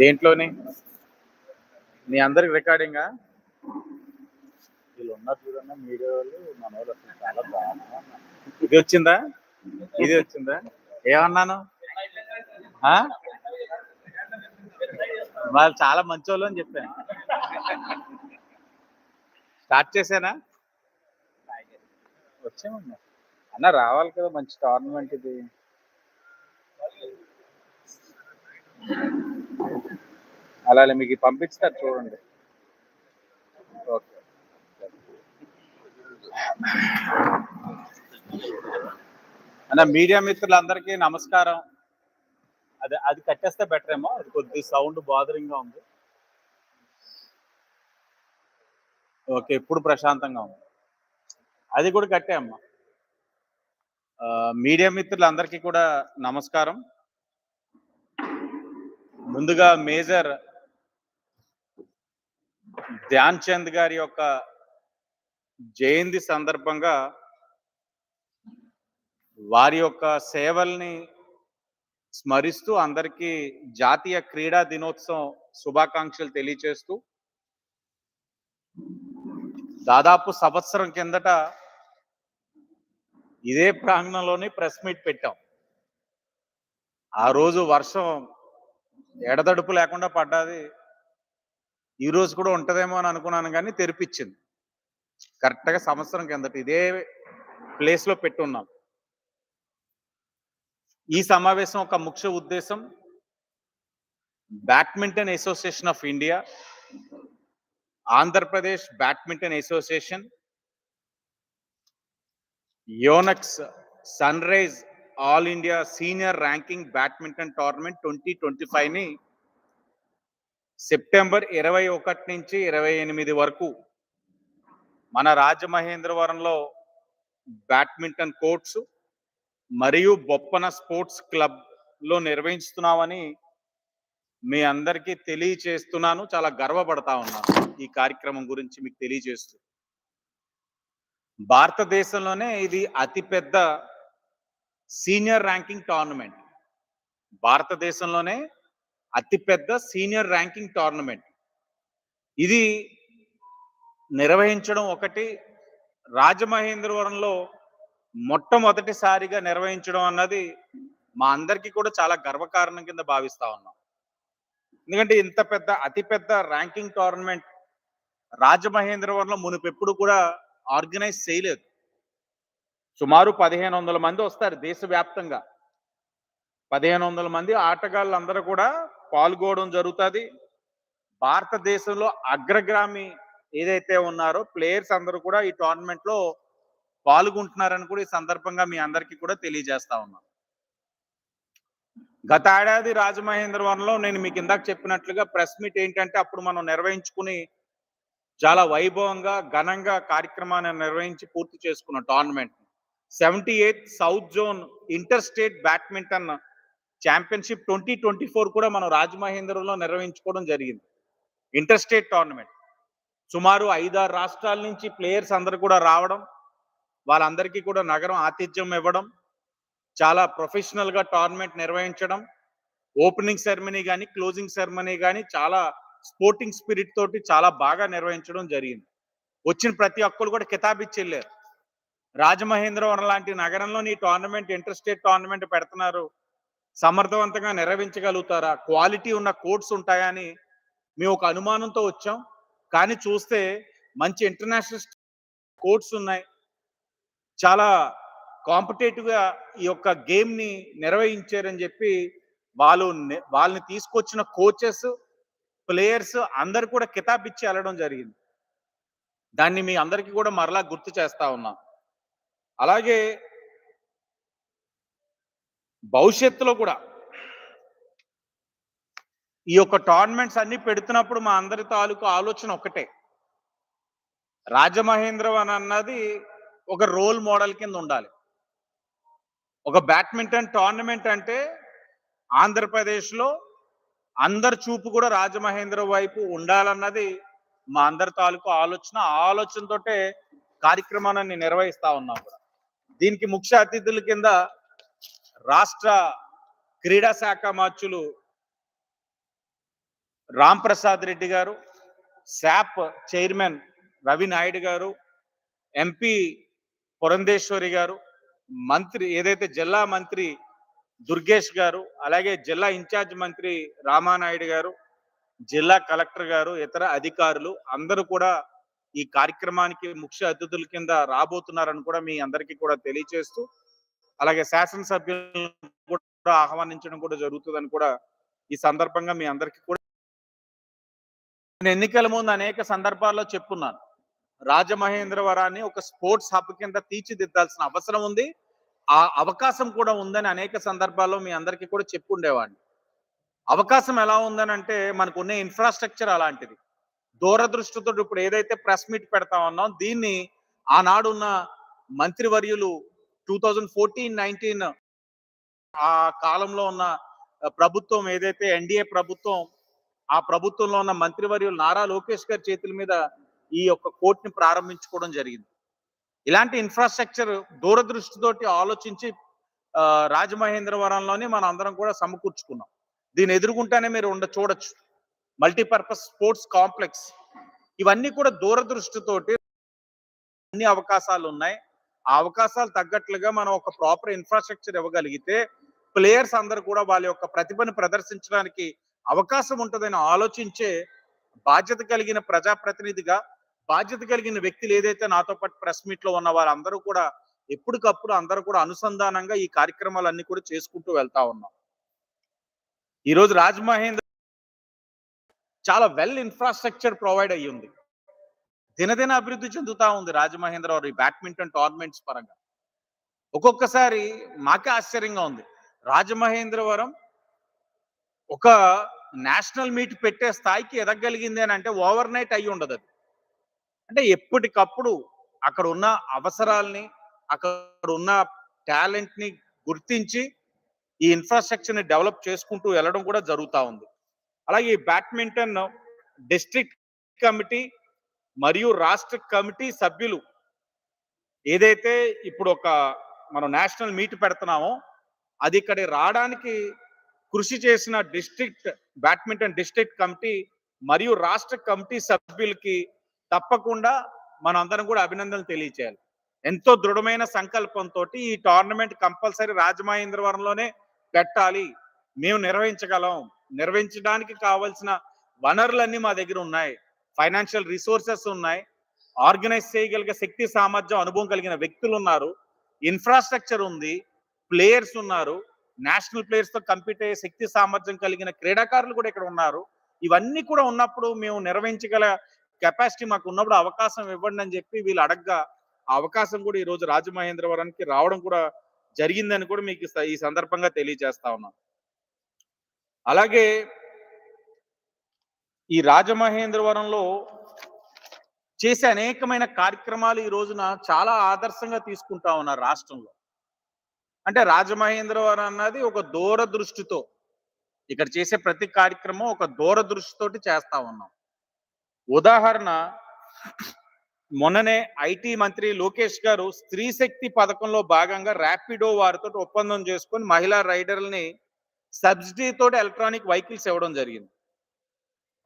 దేంట్లోని? మీ అందరికి రికార్డింగా? వీళ్ళు ఉన్నారు చూడన్న మీడియా వాళ్ళు మన వాళ్ళు అసలు చాలా ఇది వచ్చిందా? ఇది వచ్చిందా? ఏమన్నాను? వాళ్ళు చాలా మంచి వాళ్ళు అని చెప్పాను. స్టార్ట్ చేశానా? వచ్చామన్నా అన్న రావాలి కదా మంచి టోర్నమెంట్ ఇది. అలాగే మీకు పంపిస్తారు చూడండి. ఓకే. అన్న మీడియా మిత్రులందరికీ నమస్కారం. అది అది కట్టేస్తే బెటర్ ఏమో అది కొద్ది సౌండ్ బాదరింగ్గా ఉంది. ఓకే ఇప్పుడు ప్రశాంతంగా ఉంది. అది కూడా కట్టే అమ్మా. మీడియా మిత్రులందరికీ కూడా నమస్కారం. ముందుగా మేజర్ ధ్యాన్ చంద్ గారి యొక్క జయంతి సందర్భంగా వారి యొక్క సేవల్ని స్మరిస్తూ అందరికీ జాతీయ క్రీడా దినోత్సవం శుభాకాంక్షలు తెలియచేస్తూ దాదాపు సంవత్సరం కిందట ఇదే ప్రాంగణంలోని ప్రెస్ మీట్ పెట్టాం. ఆ రోజు వర్షం ఎడతడుపు లేకుండా పడ్డది. ఈ రోజు కూడా ఉంటుందేమో అని అనుకున్నాను కానీ తెరిపించింది. కరెక్ట్గా సంవత్సరం కిందట ఇదే ప్లేస్లో పెట్టున్నాం. ఈ సమావేశం ఒక ముఖ్య ఉద్దేశం. Badminton association of India Andhra Pradesh badminton association Yonex Sunrise all India senior ranking badminton tournament twenty twenty ఫైవ్ని September ఇరవై ఒకటి నుంచి ఇరవై ఎనిమిది వరకు మన రాజమహేంద్రవరంలో బ్యాడ్మింటన్ కోర్ట్స్ మరియు బొప్పన స్పోర్ట్స్ క్లబ్లో నిర్వహిస్తున్నామని మీ అందరికీ తెలియచేస్తున్నాను. చాలా గర్వపడతా ఉన్నాను ఈ కార్యక్రమం గురించి మీకు తెలియజేస్తూ. భారతదేశంలోనే ఇది అతిపెద్ద సీనియర్ ర్యాంకింగ్ టోర్నమెంట్. భారతదేశంలోనే అతిపెద్ద సీనియర్ ర్యాంకింగ్ టోర్నమెంట్. ఇది నిర్వహించడం ఒకటి రాజమహేంద్రవరంలో మొట్టమొదటిసారిగా నిర్వహించడం అన్నది మా అందరికీ కూడా చాలా గర్వకారణం కింద భావిస్తా ఉన్నాం. ఎందుకంటే ఇంత పెద్ద అతిపెద్ద ర్యాంకింగ్ టోర్నమెంట్ రాజమహేంద్రవరంలో మునుపెప్పుడు కూడా ఆర్గనైజ్ చేయలేదు. సుమారు పదిహేను వందల మంది వస్తారు దేశవ్యాప్తంగా. పదిహేను వందల మంది ఆటగాళ్ళందరూ కూడా పాల్గొనడం జరుగుతుంది. భారతదేశంలో అగ్రగామి ఏదైతే ఉన్నారో ప్లేయర్స్ అందరూ కూడా ఈ టోర్నమెంట్లో పాల్గొంటున్నారని కూడా ఈ సందర్భంగా మీ అందరికీ కూడా తెలియజేస్తా ఉన్నాను. గత ఏడాది రాజమహేంద్రవరంలో నేను మీకు ఇందాక చెప్పినట్లుగా ప్రెస్ మీట్ ఏంటంటే అప్పుడు మనం నిర్వహించుకుని చాలా వైభవంగా ఘనంగా కార్యక్రమాన్ని నిర్వహించి పూర్తి చేసుకున్న tournament seventy eighth south zone inter state badminton championship twenty twenty four కూడా మనం రాజమహేంద్రంలో నిర్వహించుకోవడం జరిగింది. Inter state tournament. సుమారు ఐదారు రాష్ట్రాల నుంచి ప్లేయర్స్ అందరు కూడా రావడం వాళ్ళందరికీ కూడా నగరం ఆతిథ్యం ఇవ్వడం చాలా ప్రొఫెషనల్గా టోర్నమెంట్ నిర్వహించడం ఓపెనింగ్ సెరమనీ కానీ క్లోజింగ్ సెరమనీ కానీ చాలా స్పోర్టింగ్ స్పిరిట్ తోటి చాలా బాగా నిర్వహించడం జరిగింది. వచ్చిన ప్రతి ఒక్కరు కూడా కితాబిచ్చి వెళ్ళారు. రాజమహేంద్రవరం లాంటి నగరంలో టోర్నమెంట్ ఇంటర్ స్టేట్ టోర్నమెంట్ పెడుతున్నారు. సమర్థవంతంగా నిర్వహించగలుగుతారా? క్వాలిటీ ఉన్న కోర్ట్స్ ఉంటాయా అని మేము ఒక అనుమానంతో వచ్చాం. కానీ చూస్తే మంచి ఇంటర్నేషనల్ కోర్ట్స్ ఉన్నాయి. చాలా కాంపిటేటివ్గా ఈ యొక్క గేమ్ని నిర్వహించారని చెప్పి వాళ్ళు వాళ్ళని తీసుకొచ్చిన కోచెస్ ప్లేయర్స్ అందరు కూడా కితాబ్ ఇచ్చి వెళ్ళడం జరిగింది. దాన్ని మీ అందరికీ కూడా మరలా గుర్తు చేస్తా ఉన్నా. అలాగే భవిష్యత్తులో కూడా ఈ యొక్క టోర్నమెంట్స్ అన్ని పెడుతున్నప్పుడు మా అందరి తాలూకు ఆలోచన ఒకటే. రాజమహేంద్రవన్ అన్నది ఒక రోల్ మోడల్ కింద ఉండాలి. ఒక బ్యాడ్మింటన్ టోర్నమెంట్ అంటే ఆంధ్రప్రదేశ్లో అందరి చూపు కూడా రాజమహేంద్ర వైపు ఉండాలన్నది మా అందరి తాలూకు ఆలోచన. ఆలోచనతోటే కార్యక్రమాన్ని నిర్వహిస్తా ఉన్నాం దీనికి ముఖ్య అతిథుల కింద రాష్ట్ర క్రీడా శాఖ మార్చులు రామ్ ప్రసాద్ రెడ్డి గారు శాప్ చైర్మన్ రవి నాయుడు గారు ఎంపీ పురంధేశ్వరి గారు మంత్రి ఏదైతే జిల్లా మంత్రి దుర్గేష్ గారు అలాగే జిల్లా ఇన్ఛార్జ్ మంత్రి రామానాయుడు గారు జిల్లా కలెక్టర్ గారు ఇతర అధికారులు అందరూ కూడా ఈ కార్యక్రమానికి ముఖ్య అతిథుల కింద రాబోతున్నారని కూడా మీ అందరికీ కూడా తెలియచేస్తూ అలాగే శాసనసభ్యులను కూడా ఆహ్వానించడం కూడా జరుగుతుందని కూడా ఈ సందర్భంగా మీ అందరికీ కూడా నేను ఎన్నికల ముందు అనేక సందర్భాల్లో చెప్పున్నాను. రాజమహేంద్రవరాన్ని ఒక స్పోర్ట్స్ హబ్ కింద తీర్చిదిద్దాల్సిన అవసరం ఉంది. ఆ అవకాశం కూడా ఉందని అనేక సందర్భాల్లో మీ అందరికీ కూడా చెప్పుండేవాడిని. అవకాశం ఎలా ఉందని అంటే మనకు ఉన్న ఇన్ఫ్రాస్ట్రక్చర్ అలాంటిది. దూరదృష్టితో ఇప్పుడు ఏదైతే ప్రెస్ మీట్ పెడతా ఉన్నాం దీన్ని ఆనాడు ఉన్న మంత్రివర్యులు టూ థౌజండ్ ఫోర్టీన్ నైన్టీన్ ఆ కాలంలో ఉన్న ప్రభుత్వం ఏదైతే ఎన్డీఏ ప్రభుత్వం ఆ ప్రభుత్వంలో ఉన్న మంత్రివర్యులు నారా లోకేష్ గారి చేతుల మీద ఈ యొక్క కోర్టుని ప్రారంభించుకోవడం జరిగింది. ఇలాంటి ఇన్ఫ్రాస్ట్రక్చర్ దూరదృష్టితోటి ఆలోచించి రాజమహేంద్రవరంలోనే రాజమహేంద్రవరంలోని మనం అందరం కూడా సమకూర్చుకున్నాం. దీన్ని ఎదుర్కొంటానే మీరు ఉండ చూడొచ్చు. మల్టీపర్పస్ స్పోర్ట్స్ కాంప్లెక్స్ ఇవన్నీ కూడా దూరదృష్టితోటి అన్ని అవకాశాలు ఉన్నాయి. ఆ అవకాశాలు తగ్గట్లుగా మనం ఒక ప్రాపర్ ఇన్ఫ్రాస్ట్రక్చర్ ఇవ్వగలిగితే ప్లేయర్స్ అందరూ కూడా వాళ్ళ యొక్క ప్రతిభను ప్రదర్శించడానికి అవకాశం ఉంటుందని ఆలోచించే బాధ్యత కలిగిన ప్రజాప్రతినిధిగా బాధ్యత కలిగిన వ్యక్తులు ఏదైతే నాతో పాటు ప్రెస్ మీట్లో ఉన్న వారందరూ కూడా ఎప్పటికప్పుడు అందరూ కూడా అనుసంధానంగా ఈ కార్యక్రమాలన్నీ కూడా చేసుకుంటూ వెళ్తా ఉన్నాం. ఈ రోజు రాజమహేంద్ర చాలా వెల్ ఇన్ఫ్రాస్ట్రక్చర్ ప్రొవైడ్ అయ్యి ఉంది. దినదిన అభివృద్ధి చెందుతా ఉంది రాజమహేంద్రవరం ఈ బ్యాడ్మింటన్ టోర్నమెంట్స్ పరంగా. ఒక్కొక్కసారి మాకే ఆశ్చర్యంగా ఉంది. రాజమహేంద్రవరం ఒక నేషనల్ మీట్ పెట్టే స్థాయికి ఎదగలిగింది అని అంటే ఓవర్ నైట్ అయి ఉండదు అది. అంటే ఎప్పటికప్పుడు అక్కడ ఉన్న అవసరాల్ని అక్కడ ఉన్న టాలెంట్ని గుర్తించి ఈ ఇన్ఫ్రాస్ట్రక్చర్ని డెవలప్ చేసుకుంటూ వెళ్ళడం కూడా జరుగుతూ ఉంది. అలాగే ఈ బ్యాడ్మింటన్ డిస్ట్రిక్ట్ కమిటీ మరియు రాష్ట్ర కమిటీ సభ్యులు ఏదైతే ఇప్పుడు ఒక మనం నేషనల్ మీట్ పెడుతున్నామో అది ఇక్కడ రావడానికి కృషి చేసిన డిస్ట్రిక్ట్ బ్యాడ్మింటన్ డిస్ట్రిక్ట్ కమిటీ మరియు రాష్ట్ర కమిటీ సభ్యులకి తప్పకుండా మనందరం కూడా అభినందనలు తెలియచేయాలి. ఎంతో దృఢమైన సంకల్పంతో ఈ టోర్నమెంట్ కంపల్సరీ రాజమహేంద్రవరంలోనే పెట్టాలి. మేము నిర్వహించగలం. నిర్వహించడానికి కావాల్సిన వనరులన్నీ మా దగ్గర ఉన్నాయి. ఫైనాన్షియల్ రిసోర్సెస్ ఉన్నాయి. ఆర్గనైజ్ చేయగలిగే శక్తి సామర్థ్యం అనుభవం కలిగిన వ్యక్తులు ఉన్నారు. ఇన్ఫ్రాస్ట్రక్చర్ ఉంది. ప్లేయర్స్ ఉన్నారు. నేషనల్ ప్లేయర్స్తో కంపీట్ అయ్యే శక్తి సామర్థ్యం కలిగిన క్రీడాకారులు కూడా ఇక్కడ ఉన్నారు. ఇవన్నీ కూడా ఉన్నప్పుడు మేము నిర్వహించగల కెపాసిటీ మాకు ఉన్నప్పుడు అవకాశం ఇవ్వండి అని చెప్పి వీళ్ళు అడగ్గా అవకాశం కూడా ఈ రోజు రాజమహేంద్రవరానికి రావడం కూడా జరిగిందని కూడా మీకు ఈ సందర్భంగా తెలియజేస్తా ఉన్నాను అలాగే ఈ రాజమహేంద్రవరంలో చేసే అనేకమైన కార్యక్రమాలు ఈ రోజున చాలా ఆదర్శంగా తీసుకుంటా ఉన్నారు రాష్ట్రంలో. అంటే రాజమహేంద్రవరం అన్నది ఒక దూరదృష్టితో ఇక్కడ చేసే ప్రతి కార్యక్రమం ఒక దూరదృష్టితోటి చేస్తా ఉన్నాం. ఉదాహరణ మొన్ననే ఐటీ మంత్రి లోకేష్ గారు స్త్రీ శక్తి పథకంలో భాగంగా ర్యాపిడో వారితో ఒప్పందం చేసుకొని మహిళా రైడర్లని సబ్సిడీ తోటి ఎలక్ట్రానిక్ వెహికల్స్ ఇవ్వడం జరిగింది.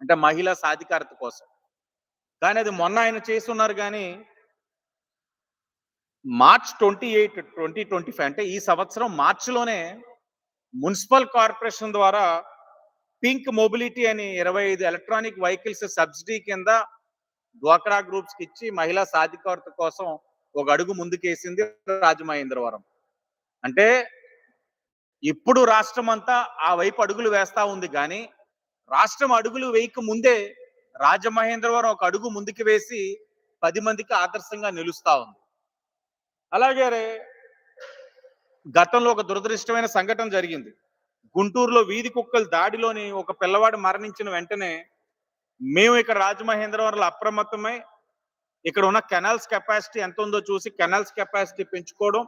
అంటే మహిళా సాధికారత కోసం. కానీ అది మొన్న ఆయన చేస్తున్నారు కానీ March twenty eight twenty twenty five అంటే ఈ సంవత్సరం మార్చిలోనే మున్సిపల్ కార్పొరేషన్ ద్వారా పింక్ మొబిలిటీ అని ఇరవై ఐదు ఎలక్ట్రానిక్ వెహికల్స్ సబ్సిడీ కింద డ్వాక్రా గ్రూప్స్కి ఇచ్చి మహిళా సాధికారత కోసం ఒక అడుగు ముందుకేసింది రాజమహేంద్రవరం. అంటే ఇప్పుడు రాష్ట్రం అంతా ఆ వైపు అడుగులు వేస్తా ఉంది కానీ రాష్ట్రం అడుగులు వేయక ముందే రాజమహేంద్రవరం ఒక అడుగు ముందుకు వేసి పది మందికి ఆదర్శంగా నిలుస్తా ఉంది. అలాగే గతంలో ఒక దురదృష్టమైన సంఘటన జరిగింది. గుంటూరులో వీధి కుక్కల దాడిలోని ఒక పిల్లవాడు మరణించిన వెంటనే మేము ఇక్కడ రాజమహేంద్రవరంలో అప్రమత్తమై ఇక్కడ ఉన్న కెనాల్స్ కెపాసిటీ ఎంత ఉందో చూసి కెనాల్స్ కెపాసిటీ పెంచుకోవడం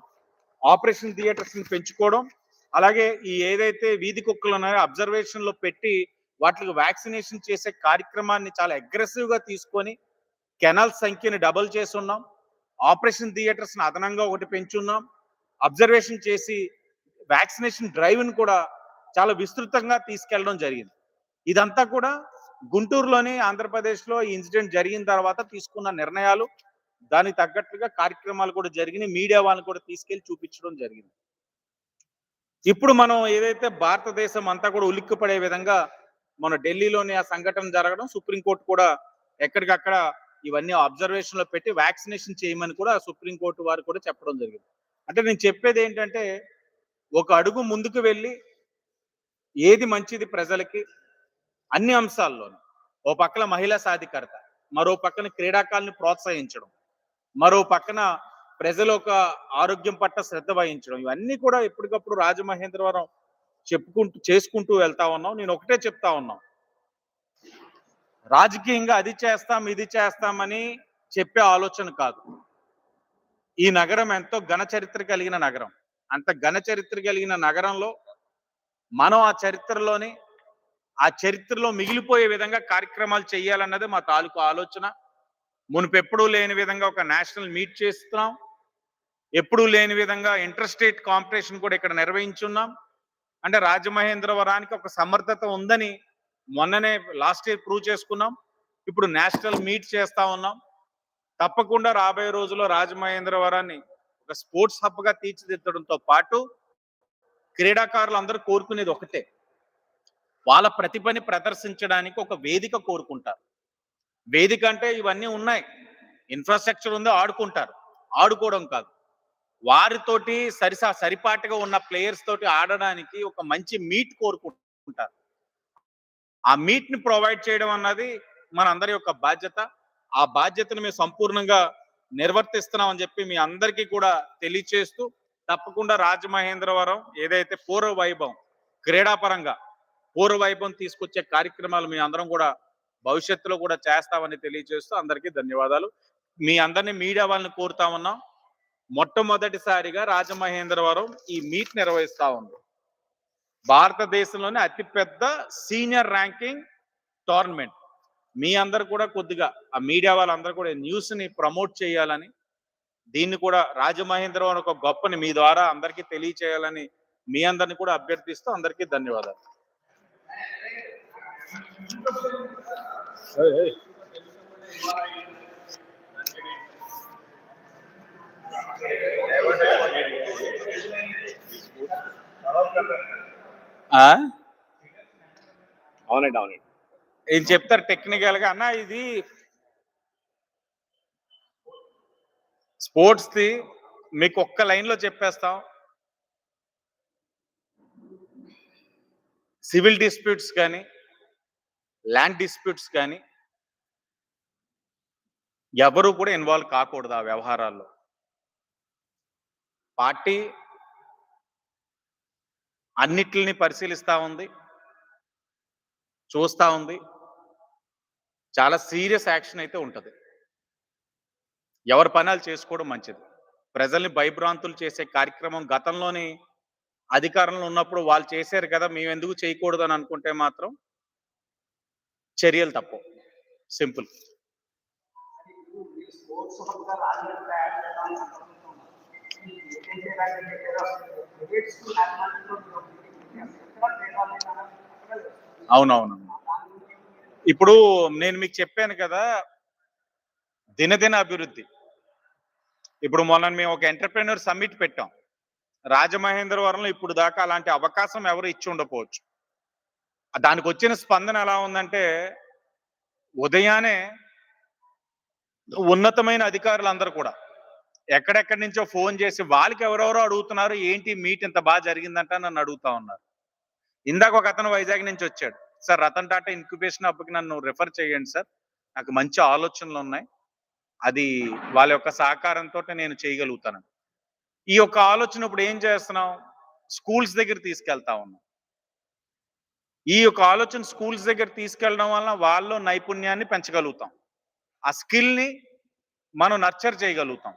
ఆపరేషన్ థియేటర్స్ని పెంచుకోవడం అలాగే ఈ ఏదైతే వీధి కుక్కలు ఉన్నాయో అబ్జర్వేషన్లో పెట్టి వాటికి వ్యాక్సినేషన్ చేసే కార్యక్రమాన్ని చాలా అగ్రెసివ్గా తీసుకొని కెనాల్ సంఖ్యని డబుల్ చేసి ఉన్నాం ఆపరేషన్ థియేటర్స్ని అదనంగా ఒకటి పెంచున్నాం. అబ్జర్వేషన్ చేసి వ్యాక్సినేషన్ డ్రైవ్ని కూడా చాలా విస్తృతంగా తీసుకెళ్ళడం జరిగింది. ఇదంతా కూడా గుంటూరులోని ఆంధ్రప్రదేశ్లో ఈ ఇన్సిడెంట్ జరిగిన తర్వాత తీసుకున్న నిర్ణయాలు దానికి తగ్గట్టుగా కార్యక్రమాలు కూడా జరిగినాయి. మీడియా వాళ్ళని కూడా తీసుకెళ్ళి చూపించడం జరిగింది. ఇప్పుడు మనం ఏదైతే భారతదేశం అంతా కూడా ఉలిక్కిపడే విధంగా మన ఢిల్లీలోని ఆ సంఘటన జరగడం సుప్రీంకోర్టు కూడా ఎక్కడికక్కడ ఇవన్నీ అబ్జర్వేషన్లో పెట్టి వ్యాక్సినేషన్ చేయమని కూడా సుప్రీంకోర్టు వారు కూడా చెప్పడం జరిగింది. అంటే నేను చెప్పేది ఏంటంటే ఒక అడుగు ముందుకు వెళ్ళి ఏది మంచిది ప్రజలకి అన్ని అంశాల్లోనూ. ఓ పక్కన మహిళా సాధికారత మరో పక్కన క్రీడాకాలను ప్రోత్సహించడం మరో పక్కన ప్రజల ఒక ఆరోగ్యం పట్ల శ్రద్ధ వహించడం. ఇవన్నీ కూడా ఎప్పటికప్పుడు రాజమహేంద్రవరం చెప్పుకుంటూ చేసుకుంటూ వెళ్తా ఉన్నాం. నేను ఒకటే చెప్తా ఉన్నాం. రాజకీయంగా అది చేస్తాం ఇది చేస్తామని చెప్పే ఆలోచన కాదు. ఈ నగరం ఎంతో ఘన చరిత్ర కలిగిన నగరం. అంత ఘన చరిత్ర కలిగిన నగరంలో మనం ఆ చరిత్రలోని ఆ చరిత్రలో మిగిలిపోయే విధంగా కార్యక్రమాలు చేయాలన్నది మా తాలూకు ఆలోచన. మునుపెప్పుడూ లేని విధంగా ఒక నేషనల్ మీట్ చేస్తున్నాం. ఎప్పుడూ లేని విధంగా ఇంటర్స్టేట్ కాంపిటీషన్ కూడా ఇక్కడ నిర్వహించున్నాం. అంటే రాజమహేంద్రవరానికి ఒక సమర్థత ఉందని మొన్ననే లాస్ట్ ఇయర్ ప్రూవ్ చేసుకున్నాం. ఇప్పుడు నేషనల్ మీట్ చేస్తా ఉన్నాం. తప్పకుండా రాబోయే రోజుల్లో రాజమహేంద్రవరాన్ని ఒక స్పోర్ట్స్ హబ్గా తీర్చిదిద్దడంతో పాటు క్రీడాకారులు అందరూ కోరుకునేది ఒకటే. వాళ్ళ ప్రతిభని ప్రదర్శించడానికి ఒక వేదిక కోరుకుంటారు. వేదిక అంటే ఇవన్నీ ఉన్నాయి. ఇన్ఫ్రాస్ట్రక్చర్ ఉంది ఆడుకుంటారు. ఆడుకోవడం కాదు. వారితోటి సరిసా సరిపాటుగా ఉన్న ప్లేయర్స్ తోటి ఆడడానికి ఒక మంచి మీట్ కోరుకుంటారు. ఆ మీట్ని ప్రొవైడ్ చేయడం అన్నది మన అందరి యొక్క బాధ్యత. ఆ బాధ్యతను మేము సంపూర్ణంగా నిర్వర్తిస్తున్నామని చెప్పి మీ అందరికీ కూడా తెలియచేస్తూ తప్పకుండా రాజమహేంద్రవరం ఏదైతే పూర్వ వైభవం క్రీడాపరంగా పూర్వ వైభవం తీసుకొచ్చే కార్యక్రమాలు మీ అందరం కూడా భవిష్యత్తులో కూడా చేస్తామని తెలియజేస్తూ అందరికీ ధన్యవాదాలు. మీ అందరినీ మీడియా వాళ్ళని కోరుతా ఉన్నాం. మొట్టమొదటిసారిగా రాజమహేంద్రవరం ఈ మీట్ నిర్వహిస్తా ఉంది. భారతదేశంలోనే అతిపెద్ద సీనియర్ ర్యాంకింగ్ టోర్నమెంట్ మీ అందరు కూడా కొద్దిగా ఆ మీడియా వాళ్ళందరూ కూడా న్యూస్ని ప్రమోట్ చేయాలని దీన్ని కూడా రాజమహేంద్రవరం ఒక గొప్పని మీ ద్వారా అందరికీ తెలియచేయాలని మీ అందరిని కూడా అభ్యర్థిస్తూ అందరికీ ధన్యవాదాలు ఆ? అవునండి అవునండి. ఏం చెప్తారు టెక్నికల్గా? అన్న ఇది స్పోర్ట్స్ ది మీకు ఒక్క లైన్లో చెప్పేస్తాం. సివిల్ డిస్ప్యూట్స్ కానీ ల్యాండ్ డిస్ప్యూట్స్ కానీ ఎవరు కూడా ఇన్వాల్వ్ కాకూడదు ఆ వ్యవహారాల్లో. పార్టీ అన్నిటిని పరిశీలిస్తూ ఉంది. చూస్తూ ఉంది. చాలా సీరియస్ యాక్షన్ అయితే ఉంటుంది. ఎవరి పనాలు చేసుకోవడం మంచిది. ప్రజల్ని భయభ్రాంతులు చేసే కార్యక్రమం గతంలోని అధికారంలో ఉన్నప్పుడు వాళ్ళు చేశారు కదా మేము ఎందుకు చేయకూడదు అని అనుకుంటే మాత్రం చర్యలు తప్పవు సింపుల్. అవునవును ఇప్పుడు నేను మీకు చెప్పాను కదా దినదిన అభివృద్ధి. ఇప్పుడు మొన్న మేము ఒక ఎంటర్ప్రెన్యూర్ సమ్మిట్ పెట్టాం. రాజమహేంద్రవరంలో ఇప్పుడు దాకా అలాంటి అవకాశం ఎవరు ఇచ్చి ఉండకపోవచ్చు. దానికి వచ్చిన స్పందన ఎలా ఉందంటే ఉదయానే ఉన్నతమైన అధికారులు అందరూ కూడా ఎక్కడెక్కడి నుంచో ఫోన్ చేసి వాళ్ళకి ఎవరెవరో అడుగుతున్నారు ఏంటి మీట్ ఇంత బాగా జరిగిందంట నన్ను అడుగుతా ఉన్నారు. ఇందాక ఒక అతను వైజాగ్ నుంచి వచ్చాడు. సార్ రతన్ టాటా ఇన్క్యుబేషన్ హబ్కి నన్ను రిఫర్ చేయండి సార్. నాకు మంచి ఆలోచనలు ఉన్నాయి. అది వాళ్ళ యొక్క సహకారంతో నేను చేయగలుగుతాను. ఈ యొక్క ఆలోచన ఇప్పుడు ఏం చేస్తున్నాం స్కూల్స్ దగ్గర తీసుకెళ్తా ఉన్నాం ఈ యొక్క ఆలోచన స్కూల్స్ దగ్గర తీసుకెళ్ళడం వలన వాళ్ళు నైపుణ్యాన్ని పెంచగలుగుతాం. ఆ స్కిల్ని మనం నర్చర్ చేయగలుగుతాం.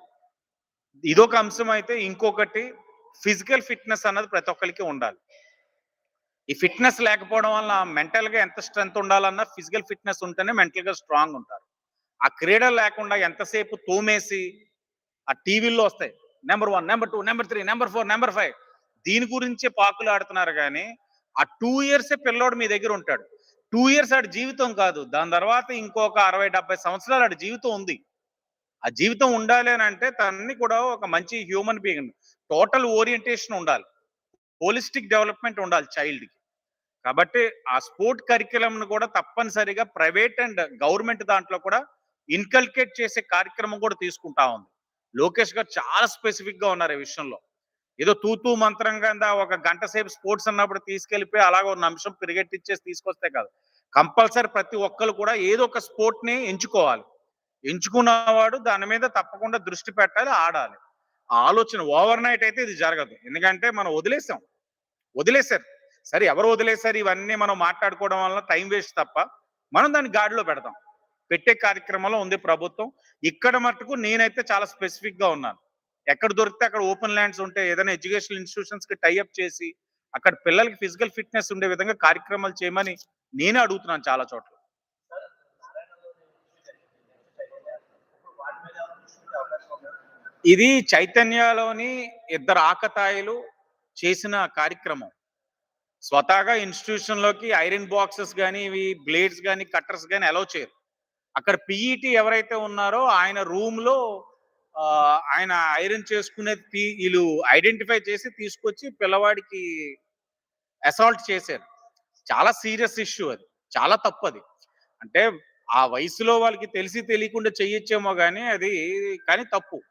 ఇదొక అంశం అయితే ఇంకొకటి ఫిజికల్ ఫిట్నెస్ అన్నది ప్రతి ఒక్కరికి ఉండాలి. ఈ ఫిట్నెస్ లేకపోవడం వల్ల మెంటల్గా ఎంత స్ట్రెంత్ ఉండాలన్నా ఫిజికల్ ఫిట్నెస్ ఉంటేనే మెంటల్గా స్ట్రాంగ్ ఉంటారు. ఆ క్రీడలు లేకుండా ఎంతసేపు తోమేసి ఆ టీవీల్లో వస్తాయి. Number one number two number three number four number five దీని గురించే పాకులు ఆడుతున్నారు కానీ ఆ టూ ఇయర్స్ పిల్లోడు మీ దగ్గర ఉంటాడు. టూ ఇయర్స్ ఆడి జీవితం కాదు. దాని తర్వాత ఇంకొక అరవై డెబ్బై సంవత్సరాలు ఆడి జీవితం ఉంది. ఆ జీవితం ఉండాలి అని అంటే తనని కూడా ఒక మంచి హ్యూమన్ బీయింగ్ టోటల్ ఓరియంటేషన్ ఉండాలి. హోలిస్టిక్ డెవలప్మెంట్ ఉండాలి చైల్డ్కి కాబట్టి ఆ స్పోర్ట్ కరికులంను కూడా తప్పనిసరిగా ప్రైవేట్ అండ్ గవర్నమెంట్ దాంట్లో కూడా ఇన్కల్కేట్ చేసే కార్యక్రమం కూడా తీసుకుంటా ఉంది. లోకేష్ గారు చాలా స్పెసిఫిక్గా ఉన్నారు ఈ విషయంలో. ఏదో తూతూ మంత్రంగా కింద ఒక గంట సేపు స్పోర్ట్స్ అన్నప్పుడు తీసుకెళ్ళిపోయి అలాగ ఒక నిమిషం పిరిగెట్టిచ్చేసి తీసుకొస్తే కాదు. కంపల్సరీ ప్రతి ఒక్కరు కూడా ఏదో ఒక స్పోర్ట్ని ఎంచుకోవాలి. ఎంచుకున్నవాడు దాని మీద తప్పకుండా దృష్టి పెట్టాలి ఆడాలి. ఆలోచన ఓవర్ నైట్ అయితే ఇది జరగదు. ఎందుకంటే మనం వదిలేసాం. వదిలేశారు సరే ఎవరు వదిలేశారు ఇవన్నీ మనం మాట్లాడుకోవడం వల్ల టైం వేస్ట్ తప్ప మనం దాన్ని గాడిలో పెడతాం. పెట్టే కార్యక్రమంలో ఉంది ప్రభుత్వం. ఇక్కడ మట్టుకు నేనైతే చాలా స్పెసిఫిక్గా ఉన్నాను. ఎక్కడ దొరికితే అక్కడ ఓపెన్ ల్యాండ్స్ ఉంటే ఏదైనా ఎడ్యుకేషన్ ఇన్స్టిట్యూషన్స్కి టైఅప్ చేసి అక్కడ పిల్లలకి ఫిజికల్ ఫిట్నెస్ ఉండే విధంగా కార్యక్రమాలు చేయమని నేనే అడుగుతున్నాను చాలా చోట్ల. ఇది చైతన్యలోని ఇద్దరు ఆకతాయిలు చేసిన కార్యక్రమం. స్వతహాగా ఇన్స్టిట్యూషన్లోకి ఐరన్ బాక్సెస్ కానీ ఇవి బ్లేడ్స్ కానీ కట్టర్స్ కానీ అలౌ చేయరు. అక్కడ పిఈటి ఎవరైతే ఉన్నారో ఆయన రూమ్లో ఆయన ఐరన్ చేసుకునేది తీ- వీళ్ళు ఐడెంటిఫై చేసి తీసుకొచ్చి పిల్లవాడికి అసాల్ట్ చేశారు. చాలా సీరియస్ ఇష్యూ అది. చాలా తప్పు అది అంటే ఆ వయసులో వాళ్ళకి తెలిసి తెలియకుండా చెయ్యొచ్చేమో కానీ అది కానీ తప్పు.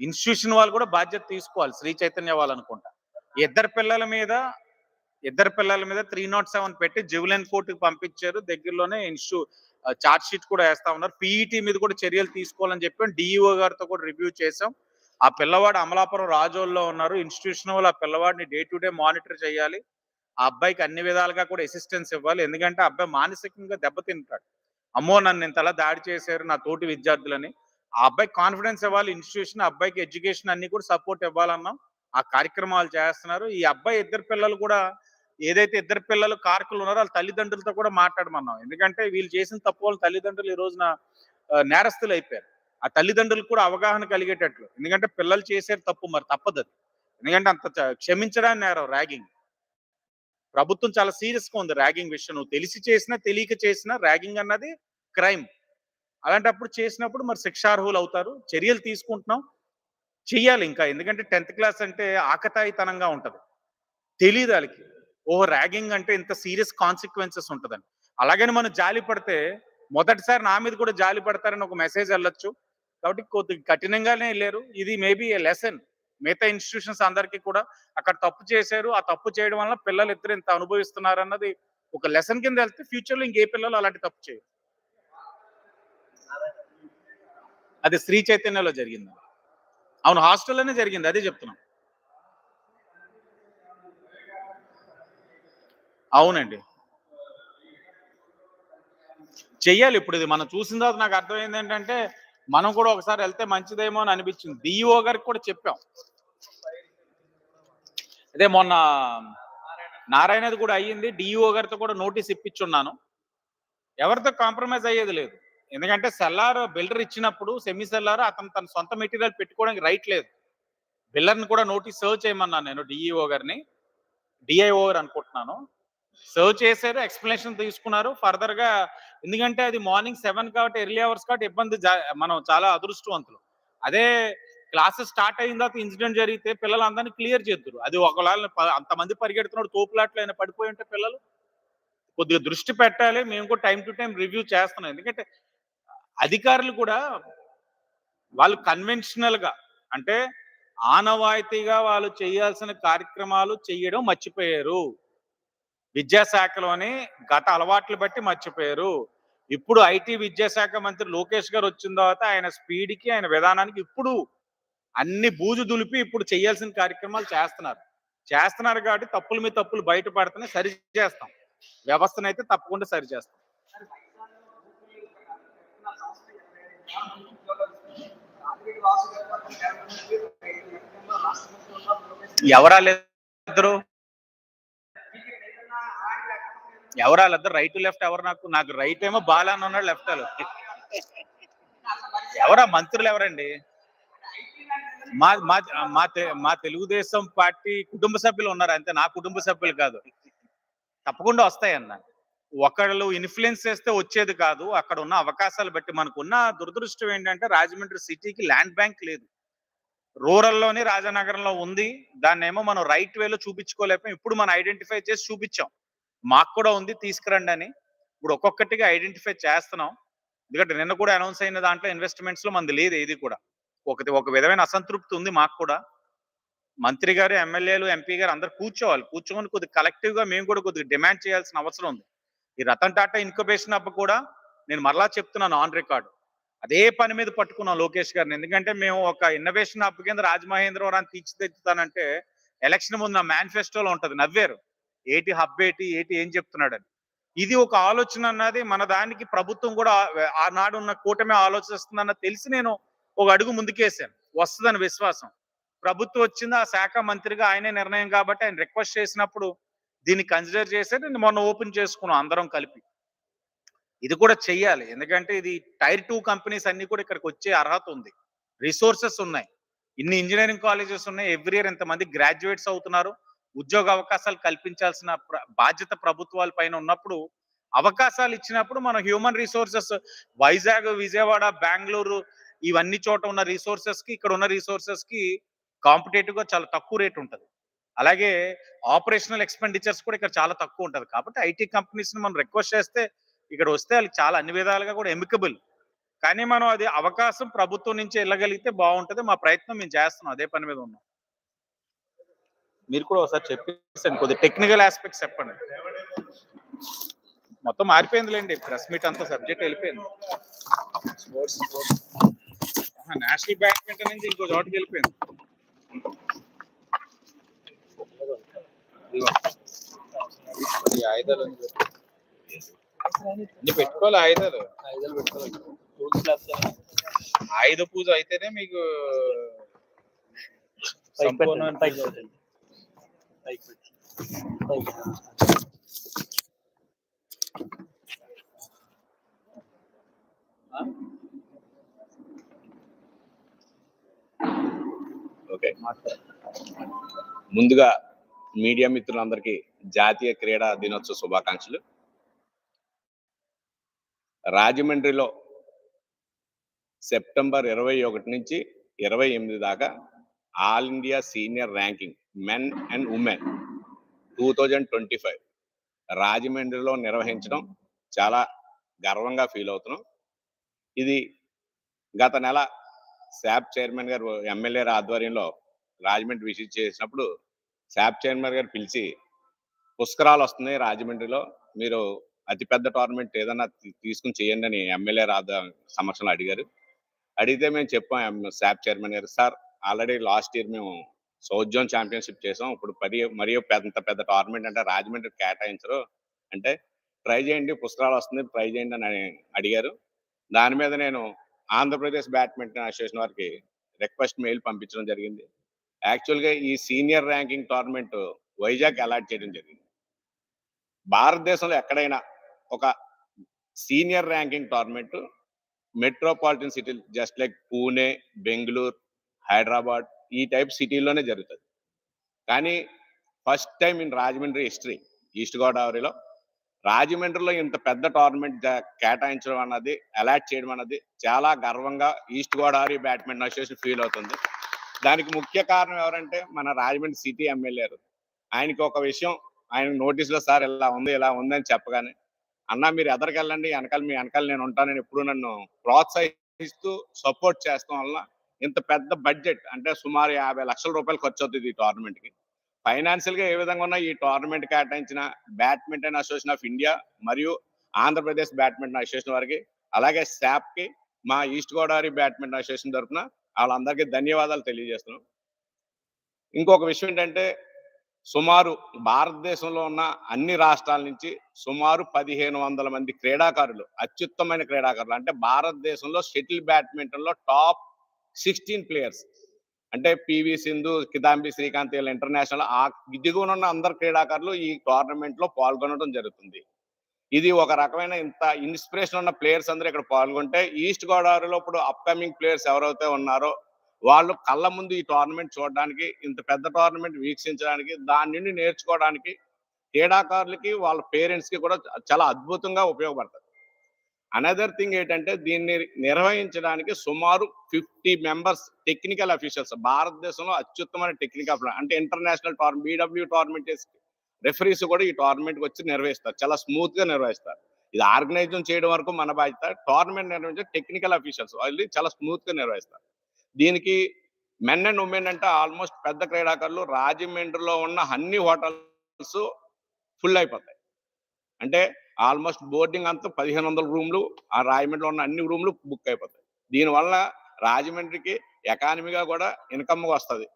ఇన్స్టిట్యూషన్ వాళ్ళు కూడా బాధ్యత తీసుకోవాలి. శ్రీ చైతన్య వాళ్ళు అనుకుంటా. ఇద్దరు పిల్లల మీద ఇద్దరు పిల్లల మీద త్రీ నాట్ సెవెన్ పెట్టి జివిలెన్ కోర్టుకి పంపించారు. దగ్గరలోనే ఇన్స్టిట్యూ చార్జ్ షీట్ కూడా వేస్తా ఉన్నారు. పీఈటీ మీద కూడా చర్యలు తీసుకోవాలని చెప్పి డిఈఓ గారితో కూడా రివ్యూ చేసాం ఆ పిల్లవాడు అమలాపురం రాజోల్లో ఉన్నారు. ఇన్స్టిట్యూషన్ వాళ్ళు ఆ పిల్లవాడిని డే టు డే మానిటర్ చేయాలి. ఆ అబ్బాయికి అన్ని విధాలుగా కూడా అసిస్టెన్స్ ఇవ్వాలి. ఎందుకంటే ఆ అబ్బాయి మానసికంగా దెబ్బతింటాడు. అమ్మో నన్ను ఇంతలా దాడి చేశారు నా తోటి విద్యార్థులని. ఆ అబ్బాయి కాన్ఫిడెన్స్ ఇవ్వాలి ఇన్స్టిట్యూషన్ ఆ అబ్బాయికి ఎడ్యుకేషన్ అన్ని కూడా సపోర్ట్ ఇవ్వాలన్నాం. ఆ కార్యక్రమాలు చేస్తున్నారు. ఈ అబ్బాయి ఇద్దరు పిల్లలు కూడా ఏదైతే ఇద్దరు పిల్లలు కార్కులు ఉన్నారో వాళ్ళ తల్లిదండ్రులతో కూడా మాట్లాడమన్నాం. ఎందుకంటే వీళ్ళు చేసిన తప్పు వాళ్ళ తల్లిదండ్రులు ఈ రోజున నేరస్తులు అయిపోయారు. ఆ తల్లిదండ్రులకు కూడా అవగాహన కలిగేటట్లు. ఎందుకంటే పిల్లలు చేసే తప్పు మరి తప్పదు అది. ఎందుకంటే అంత క్షమించడానికి నేరం ర్యాగింగ్. ప్రభుత్వం చాలా సీరియస్గా ఉంది ర్యాగింగ్ విషయం. నువ్వు తెలిసి చేసినా తెలియక చేసినా ర్యాగింగ్ అన్నది క్రైమ్. అలాంటప్పుడు చేసినప్పుడు మరి శిక్షార్హులు అవుతారు. చర్యలు తీసుకుంటున్నాం. చెయ్యాలి ఇంకా. ఎందుకంటే టెన్త్ క్లాస్ అంటే ఆకతాయితనంగా ఉంటుంది. తెలియదు వాళ్ళకి ఓ ర్యాగింగ్ అంటే ఇంత సీరియస్ కాన్సిక్వెన్సెస్ ఉంటుందని. అలాగని మనం జాలి పడితే మొదటిసారి నా మీద కూడా జాలి పడతారని ఒక మెసేజ్ వెళ్ళొచ్చు. కాబట్టి కొద్దిగా కఠినంగానే లేరు ఇది మేబీ ఏ లెసన్. మిగతా ఇన్స్టిట్యూషన్స్ అందరికీ కూడా అక్కడ తప్పు చేశారు. ఆ తప్పు చేయడం వల్ల పిల్లలు ఇద్దరు ఇంత అనుభవిస్తున్నారు అన్నది ఒక లెసన్ కింద వెళ్తే ఫ్యూచర్లో ఇంకే పిల్లలు అలాంటి తప్పు చేయరు. అది శ్రీ చైతన్యలో జరిగింది. అవును హాస్టల్లోనే జరిగింది అదే చెప్తున్నాం. అవునండి. చెయ్యాలి ఇప్పుడు ఇది మనం చూసిన తర్వాత నాకు అర్థమైంది ఏంటంటే మనం కూడా ఒకసారి వెళ్తే మంచిదేమో అని అనిపించింది. డిఈఓ గారికి కూడా చెప్పాం. అదే మొన్న నారాయణది కూడా అయ్యింది డిఈఓ గారితో కూడా నోటీస్ ఇప్పించున్నాను. ఎవరితో కాంప్రమైజ్ అయ్యేది లేదు. ఎందుకంటే సెల్లార్ బిల్డర్ ఇచ్చినప్పుడు సెమీ సెల్లార్ అతను తన సొంత మెటీరియల్ పెట్టుకోవడానికి రైట్ లేదు. బిల్లర్ని కూడా నోటీస్ సర్వ్ చేయమన్నాను నేను డిఈఓ గారిని. డిఐఓ గారు అనుకుంటున్నాను. సర్వ్ చేశారు ఎక్స్ప్లెనేషన్ తీసుకున్నారు. ఫర్దర్గా ఎందుకంటే అది మార్నింగ్ సెవెన్ కాబట్టి ఎర్లీ అవర్స్ కాబట్టి ఇబ్బంది మనం చాలా అదృష్టవంతులు. అదే క్లాసెస్ స్టార్ట్ అయిన తర్వాత ఇన్సిడెంట్ జరిగితే పిల్లలందరినీ క్లియర్ చేద్దరు. అది ఒకవేళ అంతమంది పరిగెడుతున్నాడు తోపులాట్లు అయినా పడిపోయి ఉంటే పిల్లలు. కొద్దిగా దృష్టి పెట్టాలి. మేము కూడా టైం టు టైం రివ్యూ చేస్తున్నాం. ఎందుకంటే అధికారులు కూడా వాళ్ళు కన్వెన్షనల్గా అంటే ఆనవాయితీగా వాళ్ళు చేయాల్సిన కార్యక్రమాలు చేయడం మర్చిపోయారు. విద్యాశాఖలోని గత అలవాట్లు బట్టి మర్చిపోయారు. ఇప్పుడు ఐటీ విద్యాశాఖ మంత్రి లోకేష్ గారు వచ్చిన తర్వాత ఆయన స్పీడ్కి ఆయన విధానానికి ఇప్పుడు అన్ని బూజు దులిపి ఇప్పుడు చేయాల్సిన కార్యక్రమాలు చేస్తున్నారు. చేస్తున్నారు కాబట్టి తప్పుల మీద తప్పులు బయటపడుతున్నాయి సరి చేస్తాం. వ్యవస్థను అయితే తప్పకుండా సరి చేస్తాం సార్ వైజాగ్లో భూములు కట్టిన సంస్థ ఇరవై ఐదు ఉద్యోగాలు ఇస్తుంది. రాజగిరి వాసు గారు పక్కన యాభై మంది ఎన్నికల్లో రాష్ట్ర మంత్రి ఉన్నారు లోకేష్ ఎవరా ఇద్దరు ఎవరా ఇద్దరు రైట్ లెఫ్ట్ ఎవరు నాకు? నాకు రైట్ ఏమో బాలా అని ఉన్నాడు లెఫ్ట్ ఎవరా? మంత్రులు ఎవరండి? మా మా మా మా తెలుగుదేశం పార్టీ కుటుంబ సభ్యులు ఉన్నారు అంతే. నా కుటుంబ సభ్యులు కాదు. తప్పకుండా వస్తాయన్న. ఒకళ్ళు ఇన్ఫ్లుయెన్స్ చేస్తే వచ్చేది కాదు. అక్కడ ఉన్న అవకాశాలు బట్టి మనకు ఉన్న దురదృష్టం ఏంటంటే రాజమండ్రి సిటీకి ల్యాండ్ బ్యాంక్ లేదు. రూరల్లోనే రాజనగరంలో ఉంది. దాన్ని ఏమో మనం రైట్ వేలో చూపించుకోలేకపోయాం. ఇప్పుడు మనం ఐడెంటిఫై చేసి చూపించాం. మాకు కూడా ఉంది తీసుకురండి అని. ఇప్పుడు ఒక్కొక్కటిగా ఐడెంటిఫై చేస్తున్నాం. ఎందుకంటే నిన్న కూడా అనౌన్స్ అయిన దాంట్లో ఇన్వెస్ట్మెంట్స్లో మనది లేదు ఏది కూడా. ఒకటి ఒక విధమైన అసంతృప్తి ఉంది మాకు కూడా. మంత్రి గారు ఎమ్మెల్యేలు ఎంపీ గారు అందరు కూర్చోవాలి. కూర్చొని కొద్దిగా కలెక్టివ్గా మేము కూడా కొద్దిగా డిమాండ్ చేయాల్సిన అవసరం ఉంది. ఈ రతన్ టాటా ఇన్క్యుబేషన్ అప్ కూడా నేను మరలా చెప్తున్నాను ఆన్ రికార్డ్ అదే పని మీద పట్టుకున్నాం లోకేష్ గారిని. ఎందుకంటే మేము ఒక ఇన్నోవేషన్ అప్ కింద రాజమహేంద్రవరాన్ని తీర్చిదిద్దుతానంటే ఎలక్షన్ ముందు నా మేనిఫెస్టోలో ఉంటుంది. నవ్వారు. ఏటి హబ్ ఏటి ఏటి ఏం చెప్తున్నాడని. ఇది ఒక ఆలోచన అన్నది మన దానికి ప్రభుత్వం కూడా ఆ- ఆనాడు ఉన్న కూటమి ఆలోచిస్తుందన్న తెలిసి నేను ఒక అడుగు ముందుకేసాను వస్తుందని విశ్వాసం. ప్రభుత్వం వచ్చింది ఆ శాఖ మంత్రిగా ఆయనే నిర్ణయం కాబట్టి ఆయన రిక్వెస్ట్ చేసినప్పుడు దీన్ని కన్సిడర్ చేస్తే నేను మొన్న ఓపెన్ చేసుకున్నాం అందరం కలిపి. ఇది కూడా చెయ్యాలి. ఎందుకంటే ఇది టైర్ టూ కంపెనీస్ అన్ని కూడా ఇక్కడికి వచ్చే అర్హత ఉంది. రిసోర్సెస్ ఉన్నాయి. ఇన్ని ఇంజనీరింగ్ కాలేజెస్ ఉన్నాయి. ఎవ్రీ ఇయర్ ఇంతమంది గ్రాడ్యుయేట్స్ అవుతున్నారు. ఉద్యోగ అవకాశాలు కల్పించాల్సిన బాధ్యత ప్రభుత్వాల పైన ఉన్నప్పుడు అవకాశాలు ఇచ్చినప్పుడు మన హ్యూమన్ రిసోర్సెస్ వైజాగ్ విజయవాడ బెంగళూరు ఇవన్నీ చోట ఉన్న రిసోర్సెస్కి ఇక్కడ ఉన్న రిసోర్సెస్కి కాంపిటేటివ్గా చాలా తక్కువ రేట్ ఉంటుంది. అలాగే ఆపరేషనల్ ఎక్స్పెండిచర్స్ కూడా ఇక్కడ చాలా తక్కువ ఉంటది. కాబట్టి ఐటీ కంపెనీస్ని మనం రిక్వెస్ట్ చేస్తే ఇక్కడ వస్తే వాళ్ళకి చాలా అన్ని విధాలుగా కూడా ఎమికబుల్ కానీ మనం అది అవకాశం ప్రభుత్వం నుంచి వెళ్ళగలిగితే బాగుంటది. మా ప్రయత్నం మేము చేస్తున్నాం. అదే పని మీద ఉన్నాం. మీరు కూడా ఒకసారి చెప్పేసండి కొద్దిగా టెక్నికల్ ఆస్పెక్ట్స్ చెప్పండి. మొత్తం మారిపోయిందిలేండి. ప్రెస్ మీట్ అంతా సబ్జెక్ట్ వెళ్ళిపోయింది. నేషనల్ బ్యాడ్మింటన్ నుంచి ఇంకో చోటుకి వెళ్ళిపోయింది. ఈ ఆయుధాలు పెట్టుకోవాలి ఆయుధాలు ఆయుధ పూజ అయితేనే మీకు? ఓకే. ముందుగా మీడియా మిత్రులందరికీ జాతీయ క్రీడా దినోత్సవ శుభాకాంక్షలు. రాజమండ్రిలో సెప్టెంబర్ ఇరవై ఒకటి నుంచి ఇరవై ఎనిమిది దాకా all India senior ranking men and women two thousand twenty five రాజమండ్రిలో నిర్వహించడం చాలా గర్వంగా ఫీల్ అవుతున్నాం. ఇది గత నెల శాప్ చైర్మన్ గారు ఎమ్మెల్యే ఆధ్వర్యంలో రాజమండ్రి విజిట్ చేసినప్పుడు శాప్ చైర్మన్ గారు పిలిచి పుష్కరాలు వస్తున్నాయి రాజమండ్రిలో. మీరు అతిపెద్ద టోర్నమెంట్ ఏదన్నా తీసుకుని చేయండి అని ఎమ్మెల్యే రాధా సమక్షంలో అడిగారు. అడిగితే మేము చెప్పాం శాప్ చైర్మన్ గారు సార్ ఆల్రెడీ లాస్ట్ ఇయర్ మేము సౌత్ జోన్ ఛాంపియన్షిప్ చేసాం. ఇప్పుడు మరి మరియు పెద్ద పెద్ద టోర్నమెంట్ అంటే రాజమండ్రి కేటాయించరు. అంటే ట్రై చేయండి పుష్కరాలు వస్తుంది ట్రై చేయండి అని అడిగారు. దాని మీద నేను ఆంధ్రప్రదేశ్ బ్యాడ్మింటన్ అసోసియేషన్ వారికి రిక్వెస్ట్ మెయిల్ పంపించడం జరిగింది. యాక్చువల్గా ఈ senior ranking tournament Vizag allot చేయడం జరిగింది. భారతదేశంలో ఎక్కడైనా ఒక senior ranking tournament metropolitan city just like Pune Bengaluru Hyderabad ఈ టైప్ సిటీలోనే జరుగుతుంది. కానీ first time in Rajahmundry history east గోదావరిలో రాజమండ్రిలో ఇంత పెద్ద టోర్నమెంట్ కేటాయించడం అన్నది అలాట్ చేయడం అన్నది చాలా గర్వంగా east Godavari badminton association feel అవుతుంది. దానికి ముఖ్య కారణం ఎవరంటే మన రాజమండ్రి సిటీ ఎమ్మెల్యే ఆయనకి ఒక విషయం ఆయన నోటీసులో సార్ ఇలా ఉంది ఇలా ఉందని చెప్పగానే అన్న మీరు ఎదరికెళ్ళండి వెనకాల మీ వెనకాల నేను ఉంటానని ఎప్పుడు నన్ను ప్రోత్సహిస్తూ సపోర్ట్ చేస్తాం వల్ల ఇంత పెద్ద బడ్జెట్ అంటే సుమారు యాభై లక్షల రూపాయలు ఖర్చు అవుతుంది ఈ టోర్నమెంట్కి. ఏ విధంగా ఉన్నా ఈ టోర్నమెంట్ కేటాయించిన బ్యాడ్మింటన్ అసోసియేషన్ ఆఫ్ ఇండియా మరియు ఆంధ్రప్రదేశ్ బ్యాడ్మింటన్ అసోసియేషన్ వారికి అలాగే శాప్కి మా ఈస్ట్ గోదావరి బ్యాడ్మింటన్ అసోసియేషన్ తరఫున వాళ్ళందరికీ ధన్యవాదాలు తెలియజేస్తున్నాం. ఇంకొక విషయం ఏంటంటే సుమారు భారతదేశంలో ఉన్న అన్ని రాష్ట్రాల నుంచి సుమారు పదిహేను వందల మంది క్రీడాకారులు అత్యుత్తమైన క్రీడాకారులు అంటే భారతదేశంలో షటిల్ బ్యాడ్మింటన్లో టాప్ సిక్స్టీన్ ప్లేయర్స్. అంటే పివి సింధు కిదాంబి శ్రీకాంత్ వీళ్ళ ఇంటర్నేషనల్ ఆ దిగువన ఉన్న అందరు క్రీడాకారులు ఈ టోర్నమెంట్లో పాల్గొనడం జరుగుతుంది. ఇది ఒక రకమైన ఇంత ఇన్స్పిరేషన్ ఉన్న ప్లేయర్స్ అందరూ ఇక్కడ పాల్గొంటే ఈస్ట్ గోదావరిలో ఇప్పుడు అప్కమింగ్ ప్లేయర్స్ ఎవరైతే ఉన్నారో వాళ్ళు కళ్ళ ముందు ఈ టోర్నమెంట్ చూడడానికి ఇంత పెద్ద టోర్నమెంట్ వీక్షించడానికి దాని నుండి నేర్చుకోవడానికి క్రీడాకారులకి వాళ్ళ పేరెంట్స్కి కూడా చాలా అద్భుతంగా ఉపయోగపడుతుంది అనదర్ థింగ్ ఏంటంటే దీన్ని నిర్వహించడానికి సుమారు ఫిఫ్టీ మెంబర్స్ టెక్నికల్ అఫీషియల్స్ భారతదేశంలో అత్యుత్తమైన టెక్నికల్ అంటే international tour BW tournament referees కూడా ఈ టోర్నమెంట్ వచ్చి నిర్వహిస్తారు. చాలా స్మూత్గా నిర్వహిస్తారు. ఇది ఆర్గనైజేషన్ చేయడం వరకు మన బాధ్యత. టోర్నమెంట్ నిర్వహించే టెక్నికల్ అఫీషియల్స్ వాళ్ళు చాలా స్మూత్గా నిర్వహిస్తారు. దీనికి మెన్ అండ్ ఉమెన్ అంటే ఆల్మోస్ట్ పెద్ద క్రీడాకారులు రాజమండ్రిలో ఉన్న అన్ని హోటల్స్ ఫుల్ అయిపోతాయి. అంటే ఆల్మోస్ట్ బోర్డింగ్ అంతా పదిహేను వందల రూమ్లు ఆ రాజమండ్రిలో ఉన్న అన్ని రూమ్లు బుక్ అయిపోతాయి. దీనివల్ల రాజమండ్రికి ఎకానమీగా కూడా ఇన్కమ్ వస్తుంది.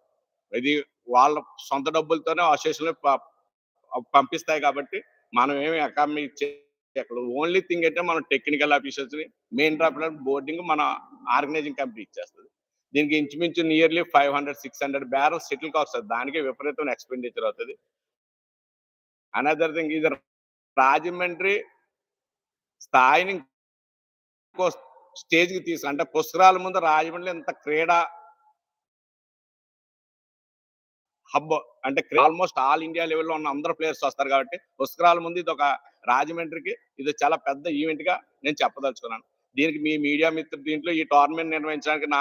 ఇది వాళ్ళ సొంత డబ్బులతోనే అసోసియేషన్ పంపిస్తాయి కాబట్టి మనం ఏమి ఎకానమీ అక్కడ ఓన్లీ థింగ్ అయితే మనం టెక్నికల్ ఆఫీసర్స్ని మెయిన్ డ్రాఫ్ట్ బోర్డింగ్ మన ఆర్గనైజింగ్ కంపెనీ ఇచ్చేస్తుంది. దీనికి ఇంచుమించు nearly five hundred six hundred barrel shuttle cost దానికి విపరీతమైన ఎక్స్పెండిచర్ అవుతుంది. అనదర్ థింగ్ ఇది రాజమండ్రి స్థాయిని స్టేజ్కి స్టేజ్కి తీసుకు అంటే పుష్కరాల ముందు రాజమండ్రి ఇంత క్రీడా హబ్ అంటే ఆల్మోస్ట్ ఆల్ ఇండియా లెవెల్లో ఉన్న అందరు ప్లేయర్స్ వస్తారు కాబట్టి పుష్కరాల ముందు ఇది ఒక రాజమండ్రికి ఇది చాలా పెద్ద ఈవెంట్గా నేను చెప్పదలుచుకున్నాను. దీనికి మీ మీడియా మిత్ర దీంట్లో ఈ టోర్నమెంట్ నిర్వహించడానికి నా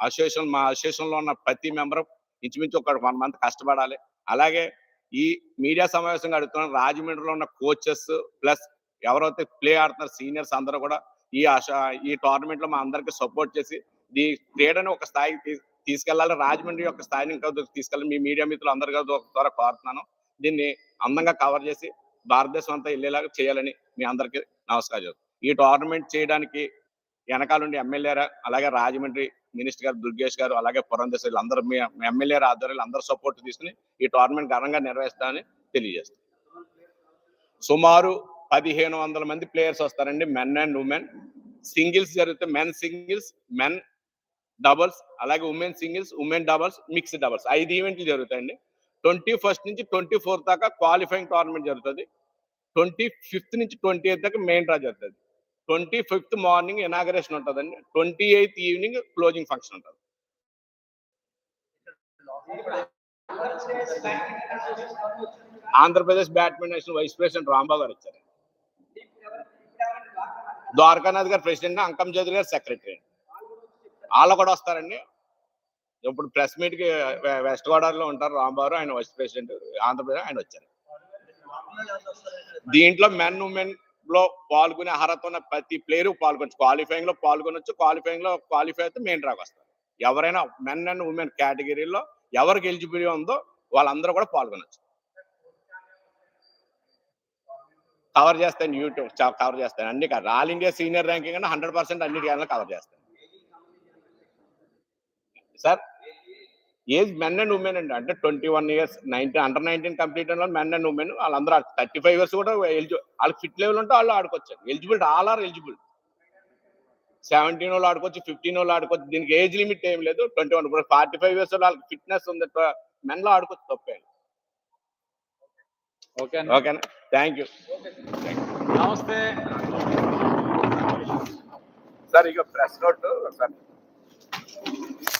అసోసియేషన్ మా అసోసియేషన్లో ఉన్న ప్రతి మెంబర్ ఇంచుమించు ఒక వన్ మంత్ కష్టపడాలి. అలాగే ఈ మీడియా సమావేశంగా అడుగుతున్నాను రాజమండ్రిలో ఉన్న కోచెస్ ప్లస్ ఎవరైతే ప్లే ఆడుతున్నారు సీనియర్స్ అందరూ కూడా ఈ ఈ టోర్నమెంట్లో మా అందరికి సపోర్ట్ చేసి ఈ క్రీడను ఒక స్థాయికి తీసుకెళ్ళాలి రాజమండ్రి యొక్క స్థాయిని ఇంకా తీసుకెళ్ళాలి మీ మీడియా మిత్రులు అందరికీ ద్వారా కోరుతున్నాను. దీన్ని అందంగా కవర్ చేసి భారతదేశం అంతా వెళ్ళేలాగా చేయాలని మీ అందరికీ నమస్కారం ఈ టోర్నమెంట్ చేయడానికి వెనకాలండి ఎమ్మెల్యే అలాగే రాజమండ్రి మినిస్టర్ గారు దుర్గేష్ గారు అలాగే పురంధేశ్వరి వీళ్ళందరూ మీ ఎమ్మెల్యే ఆధ్వర్యంలో అందరూ సపోర్ట్ తీసుకుని ఈ టోర్నమెంట్ ఘనంగా నిర్వహిస్తామని తెలియజేస్తాను. సుమారు పదిహేను వందల మంది ప్లేయర్స్ వస్తారండి మెన్ అండ్ ఉమెన్. సింగిల్స్ జరిగితే మెన్ సింగిల్స్ మెన్ డబల్స్ అలాగే women singles women doubles mixed doubles. ఐదు ఈవెంట్లు జరుగుతాయండి. ట్వంటీ ఫస్ట్ నుంచి ట్వంటీ ఫోర్ దాకా క్వాలిఫైయింగ్ టోర్నమెంట్ జరుగుతుంది. ట్వంటీ ఫిఫ్త్ నుంచి ట్వంటీ ఎయిత్ దాకా మెయిన్ డ్రా జరుగుతుంది. ట్వంటీ ఫిఫ్త్ మార్నింగ్ ఇనాగరేషన్ ఉంటుందండి. Twenty eighth evening closing function ఉంటుంది. Andhra Pradesh badminton national vice president Rambabu గారు వచ్చారు. ద్వారకానాథ్ గారు ప్రెసిడెంట్ అంకం చౌదరి గారు సెక్రటరీ. వాళ్ళు కూడా వస్తారండి. ఇప్పుడు ప్రెస్ మీట్కి వెస్ట్ గోదావరిలో ఉంటారు రాంబాబు ఆయన వైస్ ప్రెసిడెంట్ ఆంధ్రప్రదేశ్ ఆయన వచ్చారు. దీంట్లో మెన్ ఉమెన్లో పాల్గొనే అర్హత ఉన్న ప్రతి ప్లేయర్ పాల్గొనచ్చు. క్వాలిఫైయింగ్లో పాల్గొనొచ్చు. క్వాలిఫైయింగ్లో క్వాలిఫై అయితే మెయిన్ డ్రాక్ వస్తారు. ఎవరైనా మెన్ అండ్ ఉమెన్ కేటగిరీలో ఎవరికి ఎలిజిబిలిటీ ఉందో వాళ్ళందరూ కూడా పాల్గొనొచ్చు. కవర్ చేస్తాను యూట్యూబ్ కవర్ చేస్తాను అన్ని కాదు ఆల్ ఇండియా సీనియర్ ర్యాంకింగ్ అంటే హండ్రెడ్ పర్సెంట్ అన్ని కవర్ చేస్తాను sir age men and women అండి. అంటే twenty one years nineteen under nineteen complete అయిన మెన్ అండ్ ఉమెన్ వాళ్ళందరూ థర్టీ ఫైవ్ ఇయర్స్ కూడా ఎలిజిబుల్ వాళ్ళకి ఫిట్ లెవెల్ ఉంటే వాళ్ళు ఆడుకోవచ్చు. Eligible all are eligible seventeen వాళ్ళు ఆడుకోవచ్చు ఫిఫ్టీన్ వాళ్ళు ఆడుకోవచ్చు. దీనికి ఏజ్ లిమిట్ ఏం లేదు. ట్వంటీ వన్ ఇప్పుడు ఫార్టీ ఫైవ్ ఇయర్స్ వాళ్ళకి ఫిట్నెస్ ఉంది. మెన్లో ఆడుకోవచ్చు తప్పే. ఓకే ఓకేనా థ్యాంక్ యూ నమస్తే. సార్ ఇక ప్రెస్ నోట్ సార్.